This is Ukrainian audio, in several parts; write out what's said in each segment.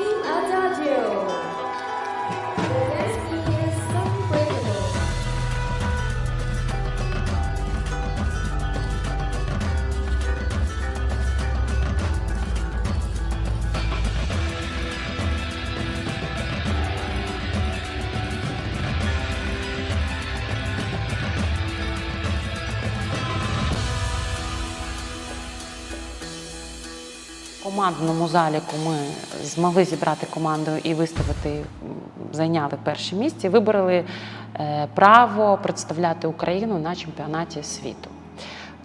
Team Adagio. Командному заліку ми змогли зібрати команду і виставити, зайняли перше місце. і Вибороли е, право представляти Україну на чемпіонаті світу.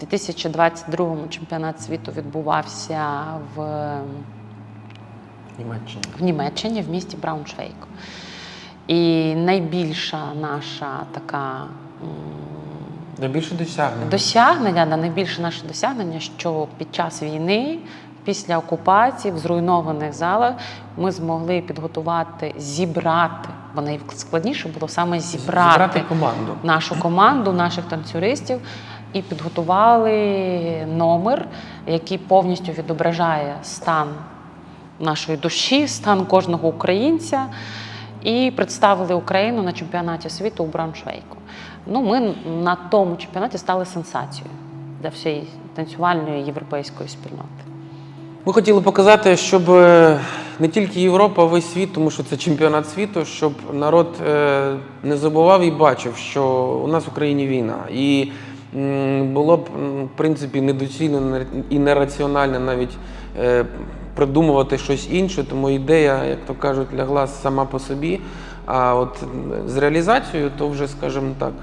У 2022-му чемпіонат світу відбувався в, Німеччина. в Німеччині, в місті Брауншвейк. І найбільша наша така Найбільше досягнення. Досягнення, да, найбільше наше досягнення, що під час війни, після окупації, в зруйнованих залах, ми змогли підготувати, зібрати, бо найскладніше було саме зібрати, Зібрати команду. нашу команду, наших танцюристів, і підготували номер, який повністю відображає стан нашої душі, стан кожного українця. І представили Україну на чемпіонаті світу у Брауншвейку. Ну, ми на тому чемпіонаті стали сенсацією для всієї танцювальної європейської спільноти. Ми хотіли показати, щоб е, не тільки Європа, а весь світ, тому що це чемпіонат світу, щоб народ е, не забував і бачив, що у нас в Україні війна. І було б, в принципі, недоцільно і нераціонально навіть е, придумувати щось інше, тому ідея, як то кажуть, лягла сама по собі. А от з реалізацією, то вже, скажімо так,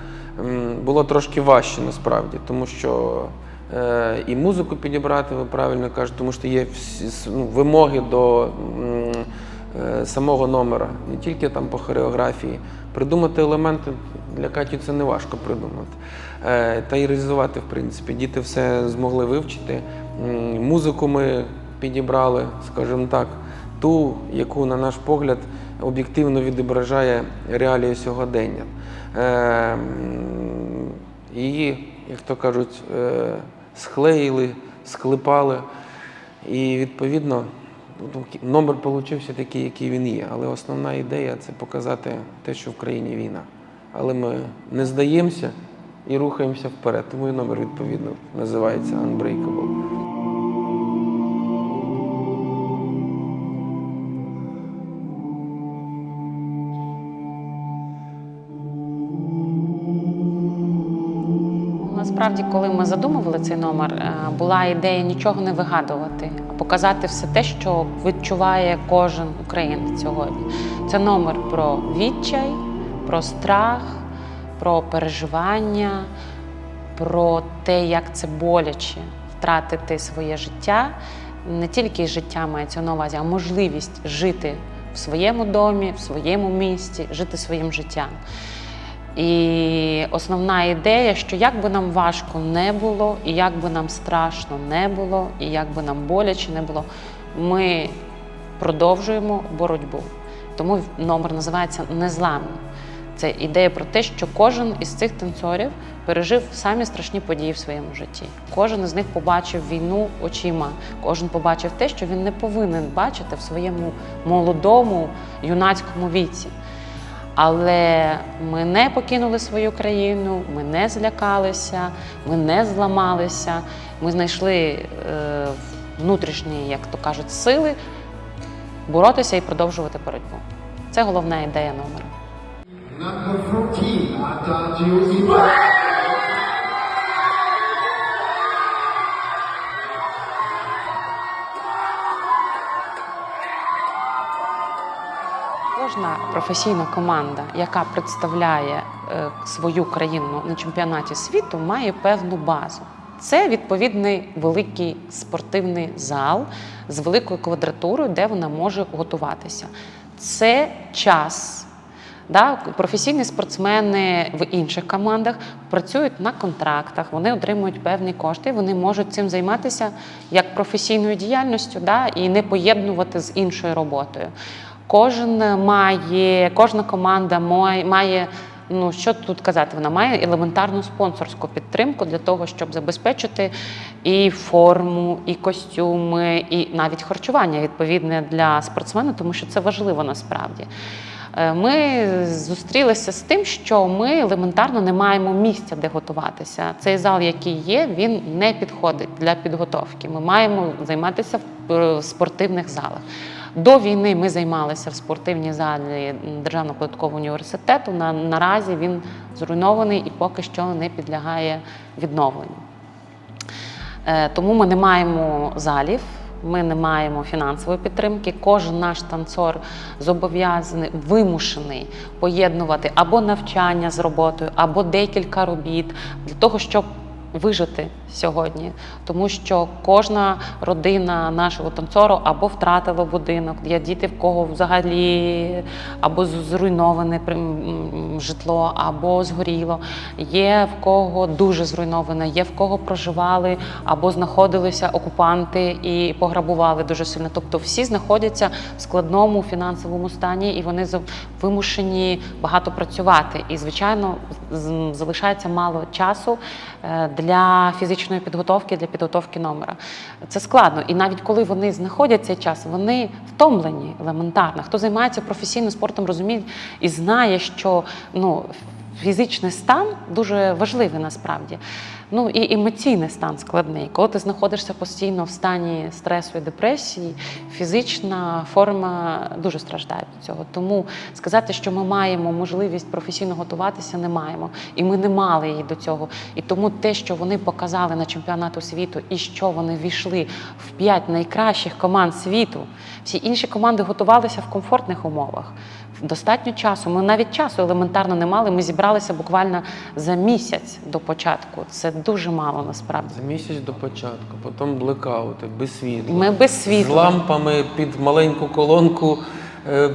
було трошки важче насправді, тому що і музику підібрати, ви правильно кажете, тому що є всі ну, вимоги до е, самого номера, не тільки там по хореографії. Придумати елементи для Каті це не важко придумати. Е, Та й реалізувати, в принципі. Діти все змогли вивчити. Музику ми підібрали, скажімо так, ту, яку, на наш погляд, об'єктивно відображає реалії сьогодення. Е, Її, як то кажуть, е, склеїли, склепали. І відповідно ну, номер вийшов такий, який він є. Але основна ідея це показати те, що в країні війна. Але ми не здаємося і рухаємося вперед. Тому і номер відповідно називається Unbreakable. Насправді, коли ми задумували цей номер, е, була ідея нічого не вигадувати, а показати все те, що відчуває кожен українець сьогодні. Це номер про відчай, про страх, про переживання, про те, як це боляче втратити своє життя. Не тільки життя мається на увазі, а можливість жити в своєму домі, в своєму місті, жити своїм життям. І основна ідея, що як би нам важко не було, і як би нам страшно не було, і як би нам боляче не було, ми продовжуємо боротьбу. Тому номер називається Незламні. Це ідея про те, що кожен із цих танцорів пережив самі страшні події в своєму житті. Кожен із них побачив війну очима, кожен побачив те, що він не повинен бачити в своєму молодому юнацькому віці. Але ми не покинули свою країну, ми не злякалися, ми не зламалися. Ми знайшли е, внутрішні, як то кажуть, сили боротися і продовжувати боротьбу. Це головна ідея номера. Професійна команда, яка представляє е, свою країну на чемпіонаті світу, має певну базу. Це відповідний великий спортивний зал з великою квадратурою, де вона може готуватися. Це час. Да, професійні спортсмени в інших командах працюють на контрактах, вони отримують певні кошти, вони можуть цим займатися як професійною діяльністю да, і не поєднувати з іншою роботою. Кожен має, кожна команда має, ну що тут казати, вона має елементарну спонсорську підтримку для того, щоб забезпечити і форму, і костюми, і навіть харчування відповідне для спортсмена, тому що це важливо насправді. Е, Ми зустрілися з тим, що ми елементарно не маємо місця, де готуватися. Цей зал, який є, він не підходить для підготовки. Ми маємо займатися в е, спортивних залах. До війни ми займалися в спортивній залі Державного податкового університету. На, наразі він зруйнований і поки що не підлягає відновленню. Е, Тому ми не маємо залів, ми не маємо фінансової підтримки. Кожен наш танцор зобов'язаний вимушений поєднувати або навчання з роботою, або декілька робіт для того, щоб вижити сьогодні, тому що кожна родина нашого танцору або втратила будинок, є діти, в кого взагалі або зруйноване житло, або згоріло. Є в кого дуже зруйноване, є в кого проживали або знаходилися окупанти і пограбували дуже сильно. Тобто всі знаходяться в складному фінансовому стані, і вони вимушені багато працювати. І, звичайно, залишається мало часу е, для фізичної підготовки, для підготовки номера. Це складно. І навіть коли вони знаходять цей час, вони втомлені елементарно. Хто займається професійним спортом, розуміє і знає, що ну, фізичний стан дуже важливий насправді. Ну і емоційний стан складний. Коли ти знаходишся постійно в стані стресу і депресії, фізична форма дуже страждає від цього. Тому сказати, що ми маємо можливість професійно готуватися, не маємо. І ми не мали її до цього. І тому те, що вони показали на чемпіонату світу, і що вони війшли в п'ять найкращих команд світу, всі інші команди готувалися в комфортних умовах. Достатньо часу. Ми навіть часу елементарно не мали. Ми зібралися буквально за місяць до початку. Це дуже мало насправді. За місяць до початку, потім блекаути, без світла. Ми без З лампами під маленьку колонку, е,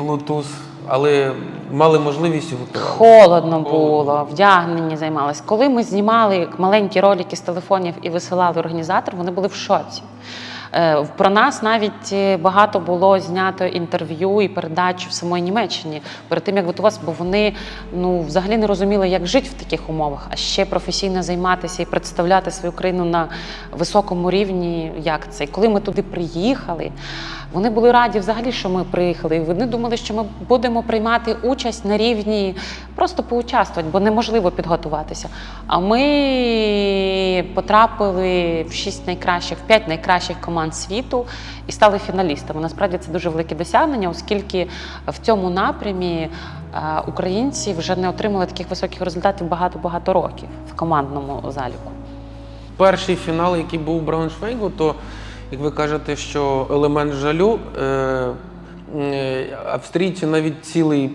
Bluetooth, але мали можливість готувати. Холодно було, вдягнені займалися. Коли ми знімали маленькі ролики з телефонів і висилали організатор, вони були в шоці. Е, Про нас навіть е, багато було знято інтерв'ю і передач в самої Німеччині перед тим, як готуватися, бо вони ну взагалі не розуміли, як жити в таких умовах, а ще професійно займатися і представляти свою країну на високому рівні. Як це? І коли ми туди приїхали, вони були раді взагалі, що ми приїхали. І вони думали, що ми будемо приймати участь на рівні, просто поучаствувати, бо неможливо підготуватися. А ми потрапили в шість найкращих, в п'ять найкращих команд світу і стали фіналістами. Насправді це дуже велике досягнення, оскільки в цьому напрямі е, українці вже не отримали таких високих результатів багато-багато років в командному заліку. Перший фінал, який був у Брауншвейгу, то, як ви кажете, що елемент жалю, е, е, австрійці навіть цілий,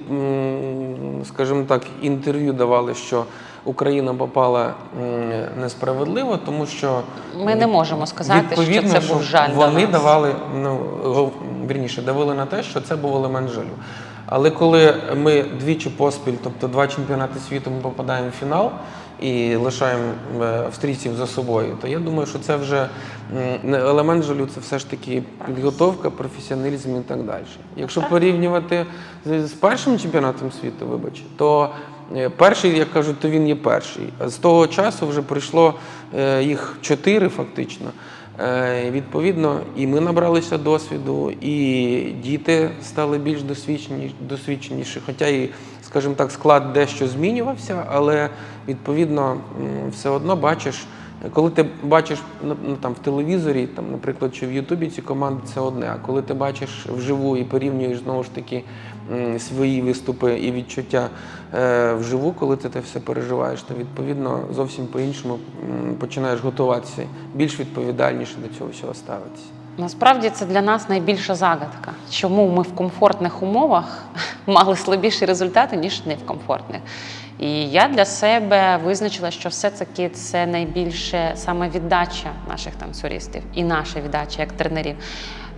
скажімо так, інтерв'ю давали, що Україна попала несправедливо, тому що Ми не можемо сказати, що це був жаль. Вони нас. давали, ну вірніше, давили на те, що це був елемент жалю. Але коли ми двічі поспіль, тобто два чемпіонати світу, ми попадаємо в фінал і лишаємо е, австрійців за собою, то я думаю, що це вже не елемент жалю, це все ж таки підготовка, професіоналізм і так далі. Якщо порівнювати з, першим чемпіонатом світу, вибач, то е, перший, як кажуть, то він є перший. З того часу вже пройшло е, їх чотири фактично. Е, Відповідно, і ми набралися досвіду, і діти стали більш досвідчені, досвідченіші. Хоча і, скажімо так, склад дещо змінювався, але відповідно все одно бачиш, коли ти бачиш ну, ну, там, в телевізорі, там, наприклад, чи в Ютубі ці команди це одне. А коли ти бачиш вживу і порівнюєш знову ж таки свої виступи і відчуття е, вживу, коли ти це все переживаєш, то відповідно зовсім по-іншому починаєш готуватися, більш відповідальніше до цього всього ставитися. Насправді це для нас найбільша загадка. Чому ми в комфортних умовах мали слабіші результати, ніж не в комфортних. І я для себе визначила, що все-таки це найбільше саме віддача наших танцюристів і наша віддача як тренерів.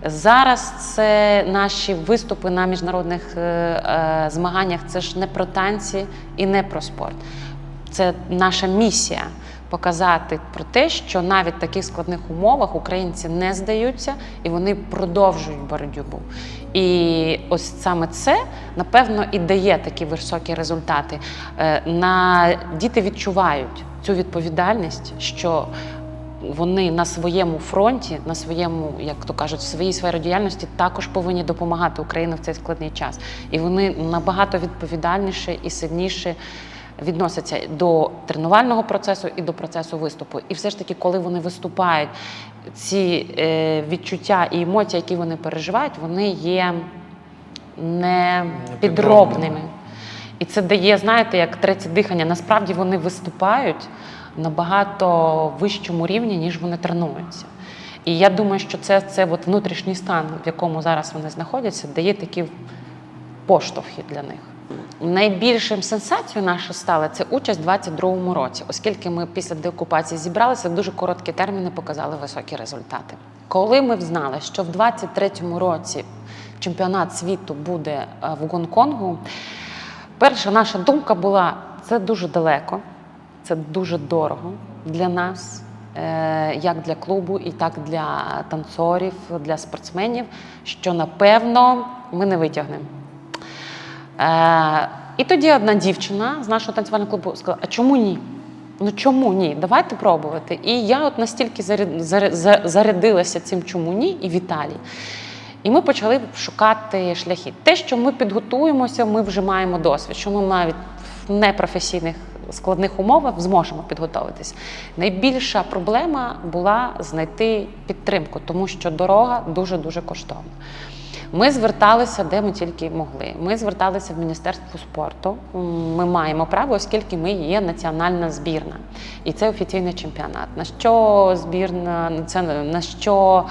Зараз це наші виступи на міжнародних е, е, змаганнях. Це ж не про танці і не про спорт. Це наша місія показати про те, що навіть в таких складних умовах українці не здаються і вони продовжують боротьбу. І ось саме це, напевно, і дає такі високі результати. Е, На діти відчувають цю відповідальність, що вони на своєму фронті, на своєму, як то кажуть, в своїй сфері діяльності також повинні допомагати Україні в цей складний час. І вони набагато відповідальніше і сильніше відносяться до тренувального процесу і до процесу виступу. І все ж таки, коли вони виступають, ці е, відчуття і емоції, які вони переживають, вони є не підробними. І це дає, знаєте, як третє дихання. Насправді вони виступають набагато вищому рівні, ніж вони тренуються. І я думаю, що це, це от внутрішній стан, в якому зараз вони знаходяться, дає такі поштовхи для них. Найбільшим сенсацією наша стала це участь у 22-му році, оскільки ми після деокупації зібралися в дуже короткі терміни, показали високі результати. Коли ми взнали, що в 23-му році чемпіонат світу буде е, в Гонконгу, перша наша думка була: це дуже далеко, це дуже дорого для нас, е, як для клубу, і так для танцорів, для спортсменів, що напевно ми не витягнемо. Е, і тоді одна дівчина з нашого танцювального клубу сказала: а чому ні? Ну чому ні? Давайте пробувати. І я от настільки заряд- заря- за- зарядилася цим чому ні і Віталій. І ми почали шукати шляхи. Те, що ми підготуємося, ми вже маємо досвід, що ми навіть в непрофесійних складних умовах зможемо підготуватись. Найбільша проблема була знайти підтримку, тому що дорога дуже дуже коштовна. Ми зверталися, де ми тільки могли. Ми зверталися в Міністерство спорту. Ми маємо право, оскільки ми є національна збірна, і це офіційний чемпіонат. На що збірна це на що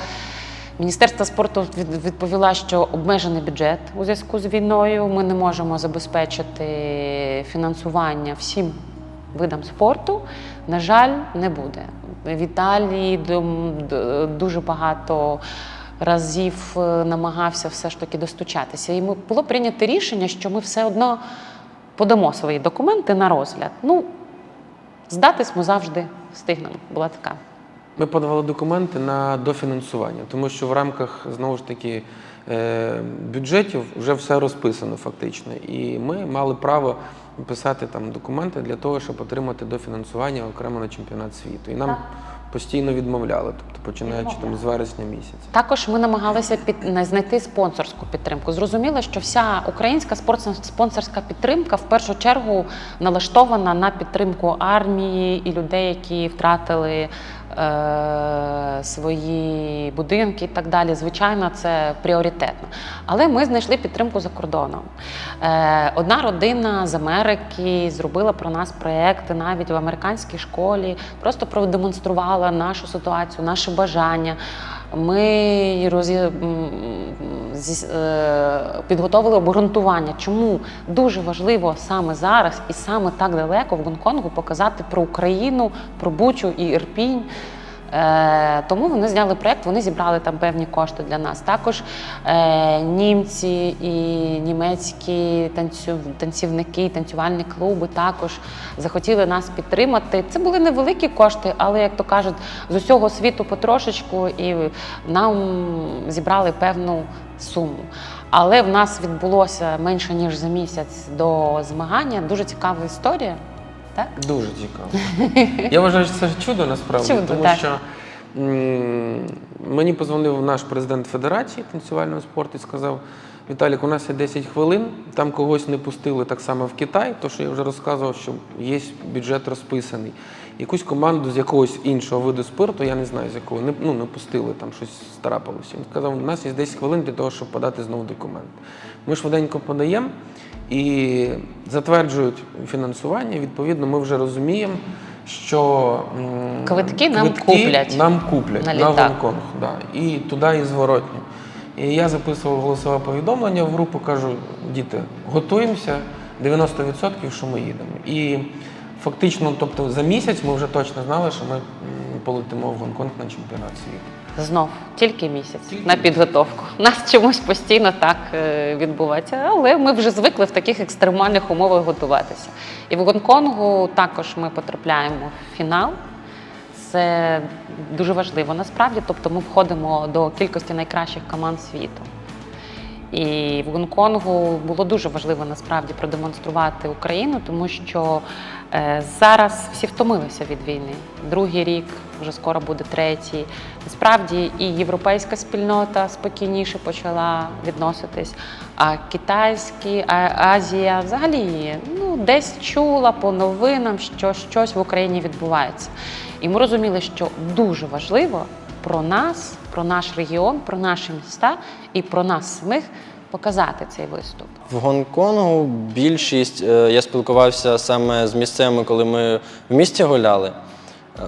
Міністерство спорту відповіла, що обмежений бюджет у зв'язку з війною. Ми не можемо забезпечити фінансування всім видам спорту. На жаль, не буде. В Італії дуже багато разів е, намагався все ж таки достучатися. І ми- було прийнято рішення, що ми все одно подамо свої документи на розгляд. Ну, здатись ми завжди встигнемо. Була така. Ми подавали документи на дофінансування, тому що в рамках знову ж таки е, бюджетів вже все розписано фактично. І ми мали право писати там документи для того, щоб отримати дофінансування окремо на чемпіонат світу. І нам. Постійно відмовляли, тобто починаючи там з вересня місяця. Також ми намагалися під знайти спонсорську підтримку. Зрозуміло, що вся українська спонсорська підтримка в першу чергу налаштована на підтримку армії і людей, які втратили е, свої будинки і так далі. Звичайно, це пріоритетно. Але ми знайшли підтримку за кордоном. Е, одна родина з Америки зробила про нас проекти навіть в американській школі, просто продемонструвала нашу ситуацію, наші бажання. Ми зі- е, підготовили обґрунтування, чому дуже важливо саме зараз і саме так далеко в Гонконгу показати про Україну, про Бучу і Ірпінь. Е, тому вони зняли проєкт, вони зібрали там певні кошти для нас. Також е, німці і німецькі танцю, танцівники, танцювальні клуби також захотіли нас підтримати. Це були невеликі кошти, але як то кажуть, з усього світу потрошечку, і нам зібрали певну суму. Але в нас відбулося менше ніж за місяць до змагання. Дуже цікава історія. Так? Дуже цікаво. Я вважаю, що це чудо насправді, Чудо, тому так. що мені позвонив наш президент Федерації танцювального спорту і сказав: Віталік, у нас є 10 хвилин, там когось не пустили так само в Китай, то що я вже розказував, що є бюджет розписаний. Якусь команду з якогось іншого виду спорту, я не знаю з якого, не, ну, не пустили, там щось старапалося. Він сказав, у нас є 10 хвилин для того, щоб подати знову документ. Ми швиденько подаємо і затверджують фінансування. Відповідно, ми вже розуміємо, що м, Квитки нам куплять нам куплять на на, літак. Гонконг. Да, і туди, і зворотні. І я записував голосове повідомлення в групу, кажу, діти, готуємося 90%, що ми їдемо. І Фактично, тобто за місяць ми вже точно знали, що ми м, полетимо в Гонконг на чемпіонат світу. Знов тільки місяць Тільки на підготовку. У нас чомусь постійно так е, відбувається, але ми вже звикли в таких екстремальних умовах готуватися. І в Гонконгу також ми потрапляємо в фінал. Це дуже важливо насправді. Тобто ми входимо до кількості найкращих команд світу. І в Гонконгу було дуже важливо насправді продемонструвати Україну, тому що е, зараз всі втомилися від війни. Другий рік, вже скоро буде третій. Насправді і європейська спільнота спокійніше почала відноситись. А китайські, а Азія взагалі ну, десь чула по новинам, що щось в Україні відбувається. І ми розуміли, що дуже важливо про нас, про наш регіон, про наші міста і про нас самих показати цей виступ. В Гонконгу більшість е, я спілкувався саме з місцевими, коли ми в місті гуляли.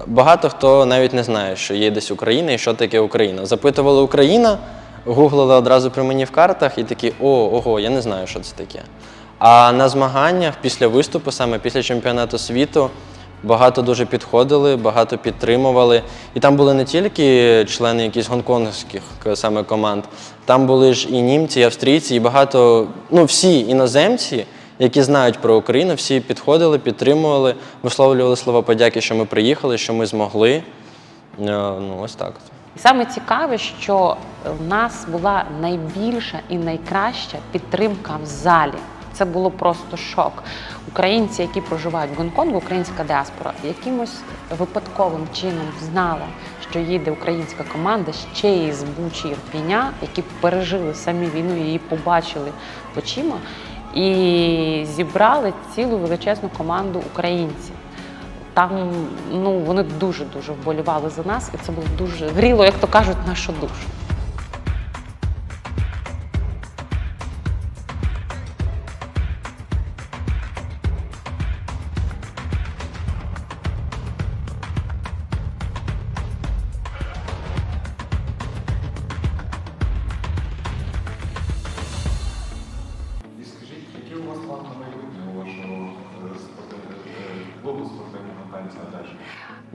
Багато хто навіть не знає, що є десь Україна і що таке Україна. Запитували Україна, гуглили одразу при мені в картах і такі о, ого, я не знаю, що це таке. А на змаганнях після виступу, саме після чемпіонату світу, багато дуже підходили, багато підтримували. І там були не тільки члени якихось гонконгських саме команд, там були ж і німці, і австрійці, і багато, ну всі іноземці, які знають про Україну, всі підходили, підтримували, висловлювали слова подяки, що ми приїхали, що ми змогли. Е, Ну, ось так. І саме цікаве, що в нас була найбільша і найкраща підтримка в залі. Це було просто шок. Українці, які проживають в Гонконгу, українська діаспора, якимось випадковим чином знала, що їде українська команда ще із Бучі Ірпіня, які пережили самі війну, її побачили очима, і зібрали цілу величезну команду українців. Там ну вони дуже дуже вболівали за нас, і це було дуже гріло, як то кажуть, нашу душу.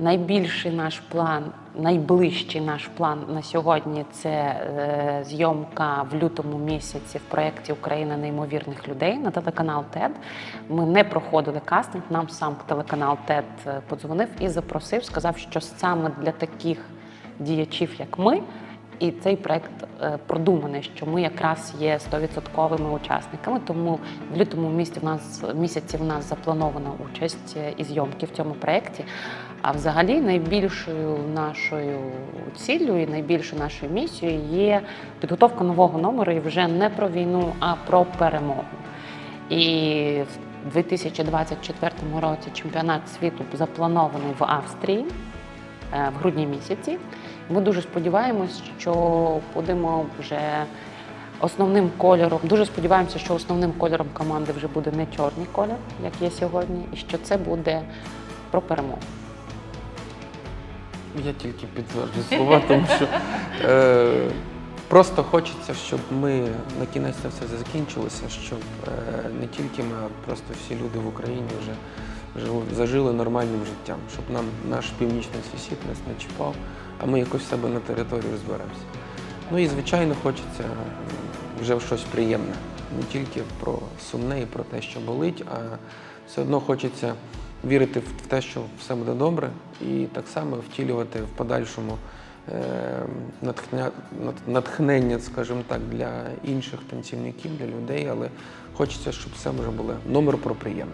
Найбільший наш план, найближчий наш план на сьогодні це е, зйомка в лютому місяці в проєкті Україна неймовірних людей на телеканал ТЕД. Ми не проходили кастинг. Нам сам телеканал ТЕД е, подзвонив і запросив, сказав, що саме для таких діячів, як ми. І цей проект е, продуманий, що ми якраз є 100% учасниками. Тому в лютому місяці в нас місяці в нас запланована участь і зйомки в цьому проєкті. А взагалі найбільшою нашою ціллю і найбільшою нашою місією є підготовка нового номеру і вже не про війну, а про перемогу. І в 2024 році чемпіонат світу запланований в Австрії е, в грудні місяці. Ми дуже сподіваємось, що будемо вже основним кольором. Дуже сподіваємося, що основним кольором команди вже буде не чорний колір, як є сьогодні, і що це буде про перемогу. Я тільки підтверджую слова, тому що е, просто хочеться, щоб ми на кінець це все закінчилося, щоб е, не тільки ми, а просто всі люди в Україні вже жили, зажили нормальним життям, щоб нам наш північний сусід нас не чіпав, а ми якось в себе на території розберемося. Ну і звичайно хочеться вже в щось приємне, не тільки про сумне і про те, що болить, а все одно хочеться вірити в те, що все буде добре, і так само втілювати в подальшому е, натхнення, скажімо так, для інших танцівників, для людей, але хочеться, щоб все вже було номер про приємне.